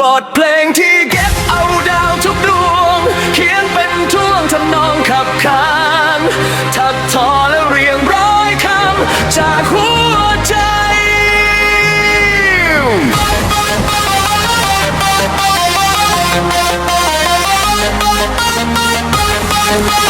บทเพลงที่เก็บเอาดาวทุกดวง เขียนเป็นท่วงทำนองขับขานทัดทอและเรียงร้อยคำจากหัวใจ We'll be right back.